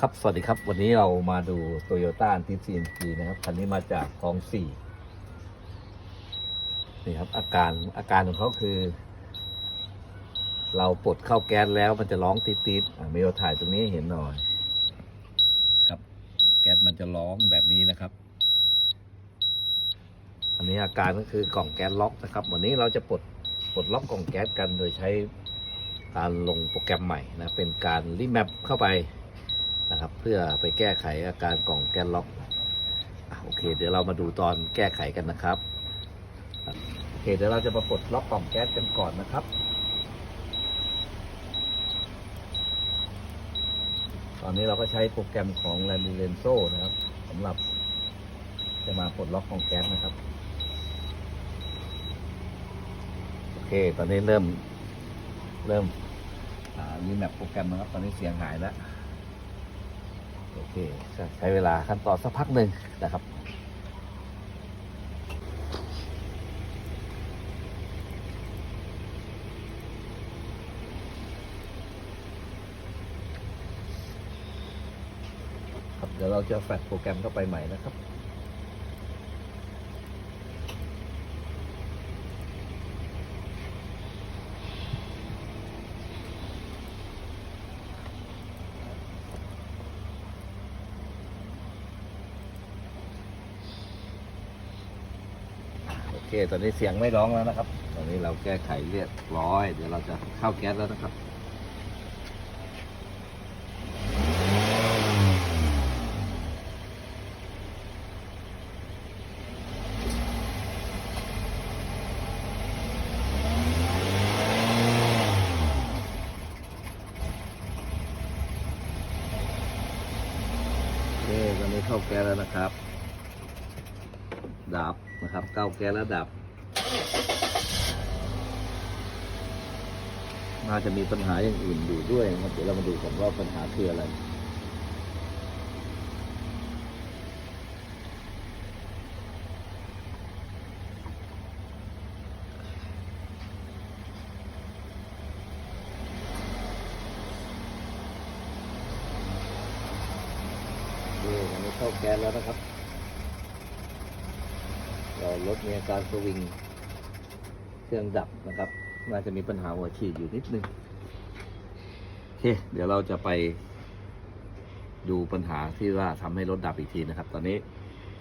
ครับ สวัสดีครับ วันนี้เรามาดู Toyota a n t i CNG นะครับ คันนี้มาจากคลองสี่นี่ครับ อาการอาการของเขาคือ เราปลดเข้าแก๊สแล้วมันจะร้องติดๆอะเมลถ่ายตรงนี้เห็นหน่อย ครับ แก๊สมันจะร้องแบบนี้นะครับ อันนี้อาการก็คือกล่องแก๊สล็อกนะครับ วันนี้เราจะปลดปลดล็อกกล่องแก๊สกันโดยใช้การลงโปรแกรมใหม่นะ เป็นการรีแมปเข้าไป นะครับ เพื่อไปแก้ไขอาการกล่องแก๊สล็อกอะโอเค เดี๋ยวเรามาดูตอนแก้ไขกันนะครับโอเคเดี๋ยวเราจะมาปลดล็อกกล่องแก๊สกันก่อนนะครับตอนนี้เราก็ใช้โปรแกรมของ l a n d i l e n z o นะครับสำหรับจะมาปลดล็อกกล่องแก๊สนะครับ โอเค ตอนนี้เริ่ม เริ่มอ่ารีแมปโปรแกรมนะครับ ตอนนี้เสียงหายแล้ว โอเคใช้เวลาขั้นตอนสักพักหนึ่งนะครับครับเดี๋ยวเราจะแฟลชโปรแกรมเข้าไปใหม่นะครับ เค ตอนนี้เสียงไม่ร้องแล้วนะครับ ตอนนี้เราแก้ไขเรียบร้อย เดี๋ยวเราจะเข้าแก๊สแล้วนะครับโอเคตอนนี้เข้าแก๊สแล้วนะครับ ดับนะครับเก้าแก๊สแล้วดับ น่าจะมีปัญหาอย่างอื่นอยู่ด้วยนะครับเดี๋ยวเรามาดูกันว่าปัญหาคืออะไรเคตอนนี้เข้าแก๊สแล้วนะครับ รารถมีอาการสวิง เครื่องดับนะครับ น่าจะมีปัญหาหัวฉีดอยู่นิดนึง โอเค เดี๋ยวเราจะไปดูปัญหาที่ว่าทำให้รถดับอีกทีนะครับ ตอนนี้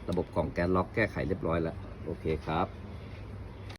ระบบกล่องแก๊สล็อกแก้ไขเรียบร้อยแล้ว โอเคครับ